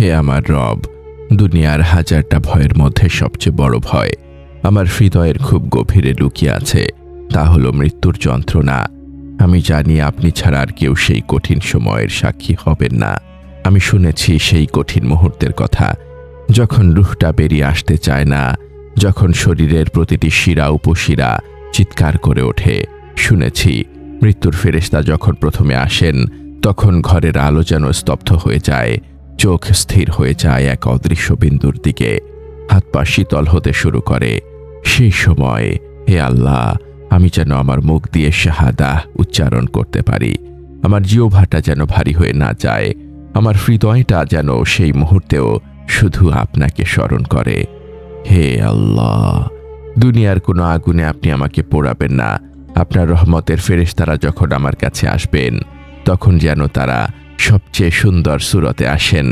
হে আমার রব, দুনিয়ার হাজারটা ভয়ের মধ্যে সবচেয়ে বড় ভয়। আমার হৃদয়ের খুব গভীরে লুকিয়ে আছে, তা হলো মৃত্যুর যন্ত্রণা। আমি জানি আপনি ছাড়া আর কেউ সেই কঠিন সময়ের সাক্ষী হবেন না। আমি শুনেছি সেই কঠিন মুহূর্তের কথা, যখন রুহটা বেরিয়ে আসতে চায় না, যখন শরীরের প্রতিটি শিরা উপশিরা চিৎকার করে ওঠে। শুনেছি, মৃত্যুর ফেরেশতা যখন প্রথমে আসেন, তখন ঘরের আলো যেন স্তব্ধ হয়ে যায়। চোখ স্থির হয়ে যায় এক অদৃশ্য বিন্দুর দিকে। হাত পা শীতল হতে শুরু করে। সেই সময়, হে আল্লাহ, আমি যেন আমার মুখ দিয়ে শাহাদা উচ্চারণ করতে পারি। আমার জিওভাটা যেন ভারী হয়ে না যায়। আমার হৃদয়টা যেন সেই মুহূর্তেও শুধু আপনাকে স্মরণ করে। হে আল্লাহ, দুনিয়ার কোনো আগুনে আপনি আমাকে পোড়াবেন না। আপনার রহমতের ফেরেশতারা যখন আমার কাছে আসবেন, তখন যেন তারা সবচেয়ে সুন্দর সুরতে আসেন।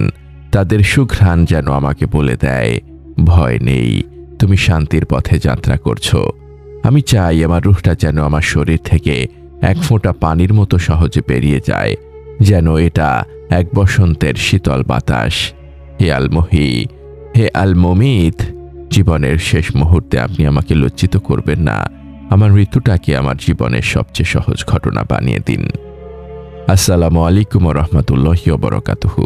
তাদের সুঘ্রাণ যেন আমাকে বলে দেয়, ভয় নেই, তুমি শান্তির পথে যাত্রা করছ। আমি চাই আমার রুহটা যেন আমার শরীর থেকে এক ফোঁটা পানির মতো সহজে বেরিয়ে যায়, যেন এটা এক বসন্তের শীতল বাতাস। হে আলমহি, হে আল মমিত জীবনের শেষ মুহূর্তে আপনি আমাকে লজ্জিত করবেন না। আমার মৃত্যুটাকে আমার জীবনের সবচেয়ে সহজ ঘটনা বানিয়ে দিন। আসসালামু আলাইকুম রহমতুল্লাহ বরকাতুহু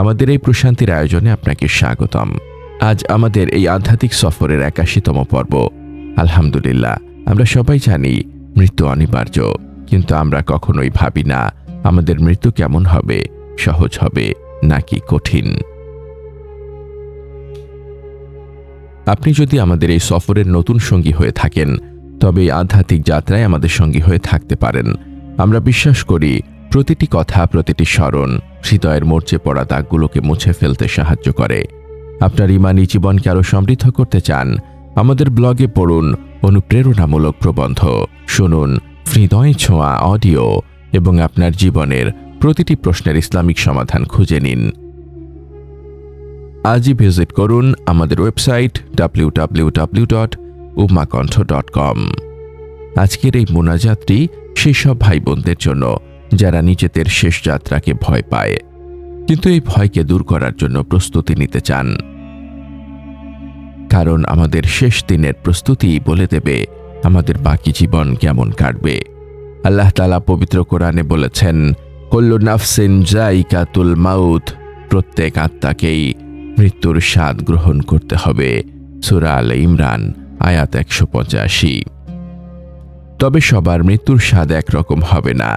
আমাদের এই প্রশান্তির আয়োজনে আপনাকে স্বাগতম। আজ আমাদের এই আধ্যাত্মিক সফরের একাশিতম পর্ব। আলহামদুলিল্লাহ, আমরা সবাই জানি মৃত্যু অনিবার্য, কিন্তু আমরা কখনোই ভাবি না আমাদের মৃত্যু কেমন হবে, সহজ হবে নাকি কঠিন। আপনি যদি আমাদের এই সফরের নতুন সঙ্গী হয়ে থাকেন, তবে এই আধ্যাত্মিক যাত্রায় আমাদের সঙ্গী হয়ে থাকতে পারেন। আমরা বিশ্বাস করি প্রতিটি কথা প্রতিটি স্মরণ হৃদয়ের মরচে পড়া দাগগুলোকে মুছে ফেলতে সাহায্য করে। আপনার ইমানি জীবনকে আরও সমৃদ্ধ করতে চান, আমাদের ব্লগে পড়ুন অনুপ্রেরণামূলক প্রবন্ধ, শুনুন হৃদয় ছোঁয়া অডিও এবং আপনার জীবনের প্রতিটি প্রশ্নের ইসলামিক সমাধান খুঁজে নিন। আজই ভিজিট করুন আমাদের website W W W dot Umakantha dot com. আজকের এই মোনাজাতটি সেসব ভাই বোনদের জন্য যারা নিজেদের শেষ যাত্রাকে ভয় পায়, কিন্তু এই ভয়কে দূর করার জন্য প্রস্তুতি নিতে চান। কারণ আমাদের শেষ দিনের প্রস্তুতি বলে দেবে আমাদের বাকি জীবন কেমন কাটবে। আল্লাহ তালা পবিত্র কোরআনে বলেছেন, কল্লু নাফসিন জাইকাতুল মাউথ প্রত্যেক আত্মাকেই মৃত্যুর স্বাদ গ্রহণ করতে হবে। সুরা আল ইমরান, আয়াত একশো পঁচাশি। তবে সবার মৃত্যুর স্বাদ একরকম হবে না।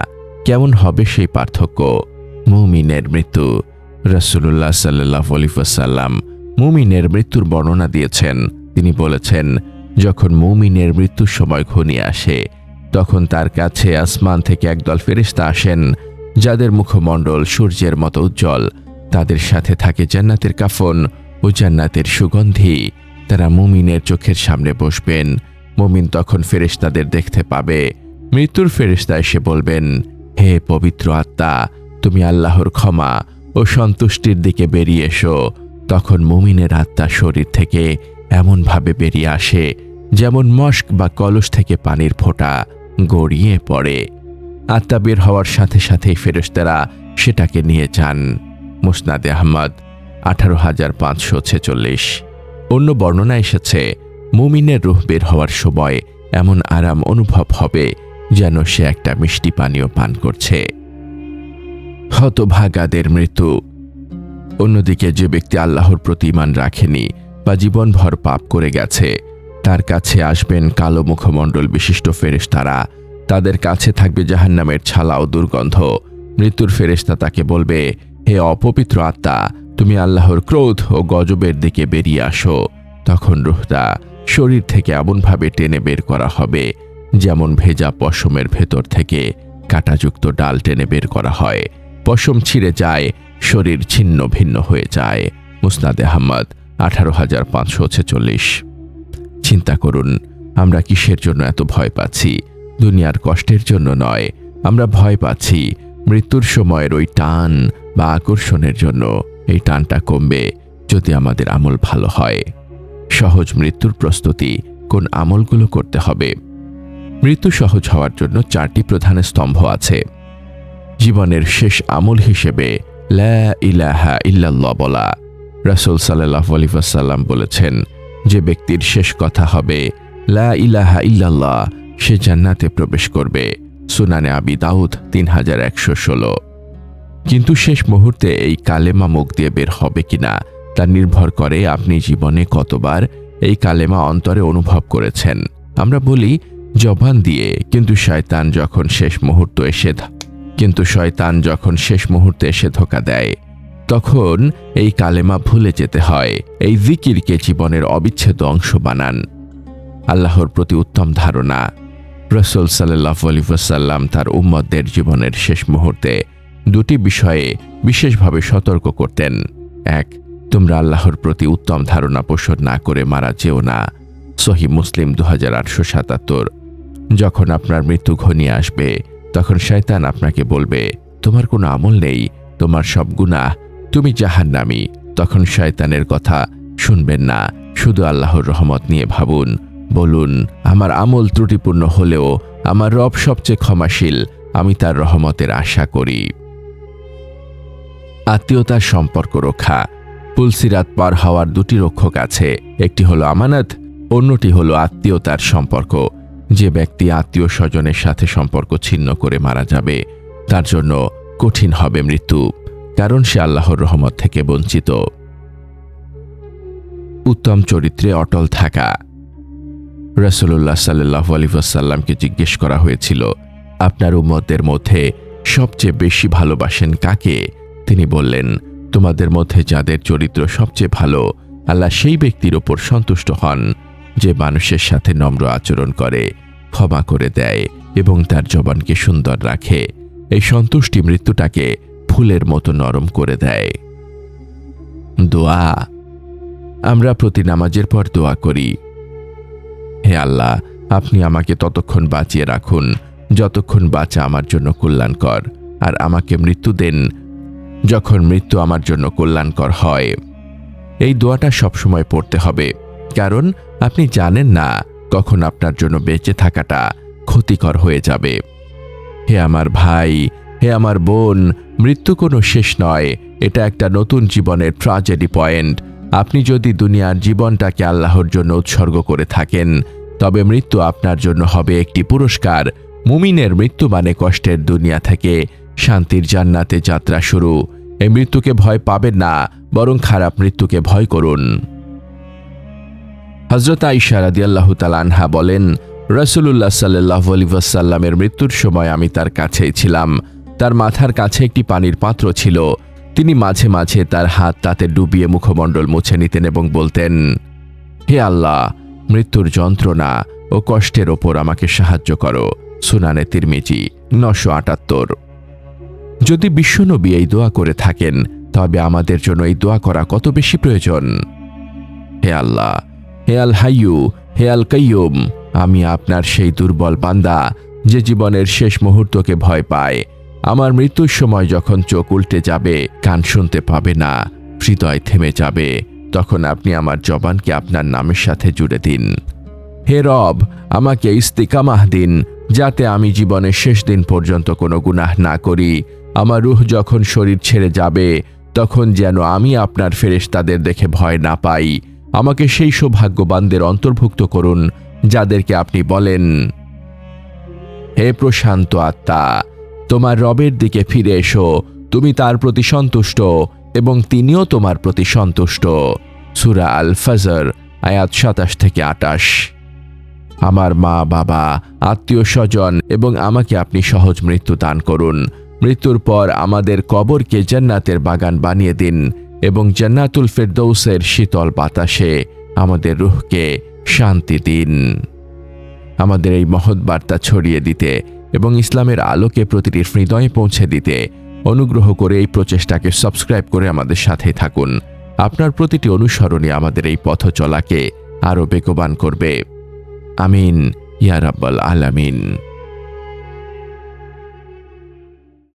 কেমন হবে সেই পার্থক্য? মুমিনের মৃত্যু। রসুল্লাহ সাল্লাহ আলিফাসাল্লাম মুমিনের মৃত্যুর বর্ণনা দিয়েছেন। তিনি বলেছেন, যখন মুমিনের মৃত্যুর সময় ঘনিয়ে আসে, তখন তার কাছে আসমান থেকে একদল ফেরিস্তা আসেন, যাদের মুখমণ্ডল সূর্যের মতো উজ্জ্বল। তাদের সাথে থাকে জান্নাতের কাফন ও জান্নাতের সুগন্ধি। তারা মুমিনের চোখের সামনে বসবেন। মুমিন তখন ফেরেশতাদের দেখতে পাবে। মৃত্যুর ফেরেশতা এসে বলবেন হে পবিত্র আত্মা, তুমি আল্লাহর ক্ষমা ও সন্তুষ্টির দিকে বেরিয়ে এসো। তখন মুমিনের আত্মা শরীর থেকে এমনভাবে বেরিয়ে আসে, যেমন মস্ক বা কলস থেকে পানির ফোঁটা গড়িয়ে পড়ে। আত্মা বের হওয়ার সাথে সাথেই ফেরেশতারা সেটাকে নিয়ে যান। মুসনাদে আহমদ, আঠারো হাজার পাঁচশো ছেচল্লিশ। অন্য বর্ণনা এসেছে, মুমিনের রুহ বের হওয়ার সময় এমন আরাম অনুভব হবে যেন সে একটা মিষ্টি পানীয় পান করছে। হতভাগাদের মৃত্যু। অন্যদিকে যে ব্যক্তি আল্লাহর প্রতি ইমান রাখেনি বা জীবনভর পাপ করে গেছে, তার কাছে আসবেন কালো মুখমণ্ডল বিশিষ্ট ফেরেশতারা। তাদের কাছে থাকবে জাহান্নামের ছালা ও দুর্গন্ধ। মৃত্যুর ফেরেশতা তাকে বলবে, হে অপবিত্র আত্মা, তুমি আল্লাহর ক্রোধ ও গজবের দিকে বেরিয়ে আসো। তখন রুহদা শরীর থেকে এমনভাবে টেনে বের করা হবে যেমন ভেজা পশমের ভেতর থেকে কাঁটাযুক্ত ডাল টেনে বের করা হয়। পশম ছিঁড়ে যায়, শরীর ছিন্ন ভিন্ন হয়ে যায়। মুসনাদে আহমদ, আঠারো হাজার পাঁচশো ছেচল্লিশ। চিন্তা করুন, আমরা কিসের জন্য এত ভয় পাচ্ছি? দুনিয়ার কষ্টের জন্য নয়, আমরা ভয় পাচ্ছি মৃত্যুর সময়ের ওই টান বা আকর্ষণের জন্য। এই টানটা কমবে যদি আমাদের আমল ভালো হয়। সহজ মৃত্যুর প্রস্তুতি কোন আমলগুলো করতে হবে? মৃত্যু সহজ হওয়ার জন্য চারটি প্রধান স্তম্ভ আছে। জীবনের শেষ আমল হিসেবে লা ইলাহা ইল্লাল্লাহ বলা। রাসুল সাল্লাহ আলিফাসাল্লাম বলেছেন, যে ব্যক্তির শেষ কথা হবে লা ইলাহা ইল্লাল্লাহ, সে জান্নাতে প্রবেশ করবে। সুনানে আবি দাউদ তিন হাজার একশো ষোলো। কিন্তু শেষ মুহূর্তে এই কালেমা মুখ দিয়ে বের হবে কিনা, তা নির্ভর করে আপনি জীবনে কতবার এই কালেমা অন্তরে অনুভব করেছেন। আমরা বলি জবান দিয়ে, কিন্তু শয়তান যখন শেষ মুহূর্ত এসে কিন্তু শয়তান যখন শেষ মুহূর্তে এসে ধোকা দেয়, তখন এই কালেমা ভুলে যেতে হয়, এই জিকিরকে জীবনের অবিচ্ছেদ্য অংশ বানান। আল্লাহর প্রতি উত্তম ধারণা, রসুল সাল্লাহ আলিফাসাল্লাম তার উম্মতদের জীবনের শেষ মুহূর্তে দুটি বিষয়ে বিশেষভাবে সতর্ক করতেন। এক, তোমরা আল্লাহর প্রতি উত্তম ধারণা পোষণ না করে মারা যেও না। সহি মুসলিম দু হাজার আটশো সাতাত্তর। যখন আপনার মৃত্যু ঘনিয়ে আসবে, তখন শয়তান আপনাকে বলবে, তোমার কোনো আমল নেই, তোমার সব গুনাহ, তুমি জাহান্নামি। তখন শয়তানের কথা শুনবেন না, শুধু আল্লাহর রহমত নিয়ে ভাবুন। বলুন, আমার আমল ত্রুটিপূর্ণ হলেও আমার রব সবচেয়ে ক্ষমাশীল, আমি তার রহমতের আশা করি। আত্মীয়তার সম্পর্ক রক্ষা। পুলসিরাত পার হওয়ার দুটি রক্ষক আছে, একটি হলো আমানত, অন্যটি হলো আত্মীয়তার সম্পর্ক। যে ব্যক্তি আত্মীয় স্বজনের সাথে সম্পর্ক ছিন্ন করে মারা যাবে, তার জন্য কঠিন হবে মৃত্যু, কারণ সে আল্লাহর রহমত থেকে বঞ্চিত। উত্তম চরিত্রে অটল থাকা। রসুল্লাহ সাল্লাহ আলিফাসাল্লামকে জিজ্ঞেস করা হয়েছিল, আপনার উম্মতের মধ্যে সবচেয়ে বেশি ভালোবাসেন কাকে? তিনি বললেন, তোমাদের মধ্যে যাদের চরিত্র সবচেয়ে ভালো, আল্লাহ সেই ব্যক্তির ওপর সন্তুষ্ট হন। যে মানুষের সাথে নম্র আচরণ করে, ক্ষমা করে দেয় এবং তার জবানকে সুন্দর রাখে, এই সন্তুষ্টি মৃত্যুটাকে ফুলের মতো নরম করে দেয়। দোয়া। আমরা প্রতি নামাজের পর দোয়া করি। হে আল্লাহ, আপনি আমাকে ততক্ষণ বাঁচিয়ে রাখুন, যতক্ষণ বাঁচা আমার জন্য কল্যাণকর, আর আমাকে মৃত্যু দেন যখন মৃত্যু আমার জন্য কল্যাণকর হয়। এই দোয়াটা সবসময় পড়তে হবে, কারণ আপনি জানেন না কখন আপনার জন্য বেঁচে থাকাটা ক্ষতিকর হয়ে যাবে। হে আমার ভাই, হে আমার বোন, মৃত্যু কোনো শেষ নয়, এটা একটা নতুন জীবনের ট্রাজেডি পয়েন্ট আপনি যদি দুনিয়ার জীবনটাকে আল্লাহর জন্য উৎসর্গ করে থাকেন, তবে মৃত্যু আপনার জন্য হবে একটি পুরস্কার। মুমিনের মৃত্যু মানে কষ্টের দুনিয়া থেকে শান্তির জান্নাতে যাত্রা শুরু। এই মৃত্যুকে ভয় পাবেন না, বরং খারাপ মৃত্যুকে ভয় করুন। হজরত আইসা রাদিয়াল্লাহ আনহা বলেন রসুল্লাহ সাল্লাহ আলিবাসাল্লামের মৃত্যুর সময় আমি তার কাছেই ছিলাম। তার মাথার কাছে একটি পানির পাত্র ছিল। তিনি মাঝে মাঝে তার হাত তাতে ডুবিয়ে মুখমণ্ডল মুছে নিতেন এবং বলতেন, হে আল্লাহ, মৃত্যুর যন্ত্রণা ও কষ্টের ওপর আমাকে সাহায্য করো। সুনানে তিরমিজি, নশো আটাত্তর। যদি বিশ্বনবী এই দোয়া করে থাকেন, তবে আমাদের জন্য এই দোয়া করা কত বেশি প্রয়োজন? হে আল্লাহ হে আল হাইয়ু, হে আল কাইয়ুম, আমি আপনার সেই দুর্বল বান্দা যে জীবনের শেষ মুহূর্তকে ভয় পায়। আমার মৃত্যুর সময় যখন চোখ উল্টে যাবে, কান শুনতে পাবে না, হৃদয় থেমে যাবে, তখন আপনি আমার জবানকে আপনার নামের সাথে জুড়ে দিন। হে রব, আমাকে ইস্তিকামাহ দিন, যাতে আমি জীবনের শেষ দিন পর্যন্ত কোনো গুনাহ না করি। আমার রুহ যখন শরীর ছেড়ে যাবে, তখন যেন আমি আপনার ফেরেশতাদের দেখে ভয় না পাই। আমাকে সেই সৌভাগ্যবানদের অন্তর্ভুক্ত করুন, যাদেরকে আপনি বলেন, হে প্রশান্ত আত্মা, তোমার রবের দিকে ফিরে এসো, তুমি তার প্রতি সন্তুষ্ট এবং তিনিও তোমার প্রতি সন্তুষ্ট। সুরা আল ফজর আয়াত সাতাশ থেকে আটাশ। আমার মা, বাবা, আত্মীয় স্বজন এবং আমাকে আপনি সহজ মৃত্যু দান করুন। মৃত্যুর পর আমাদের কবরকে জান্নাতের বাগান বানিয়ে দিন। এবং জান্নাতুল ফেরদৌসের শীতল বাতাসে আমাদের রুহকে শান্তি দিন। আমাদের এই মহৎ বার্তা ছড়িয়ে দিতে এবং ইসলামের আলোকে প্রতিটি হৃদয়ে পৌঁছে দিতে অনুগ্রহ করে এই প্রচেষ্টাকে সাবস্ক্রাইব করে আমাদের সাথে থাকুন। আপনার প্রতিটি অনুসরণে আমাদের এই পথ চলাকে আরও বেগবান করবে। আমিন, ইয়া রাব্বাল আলামিন।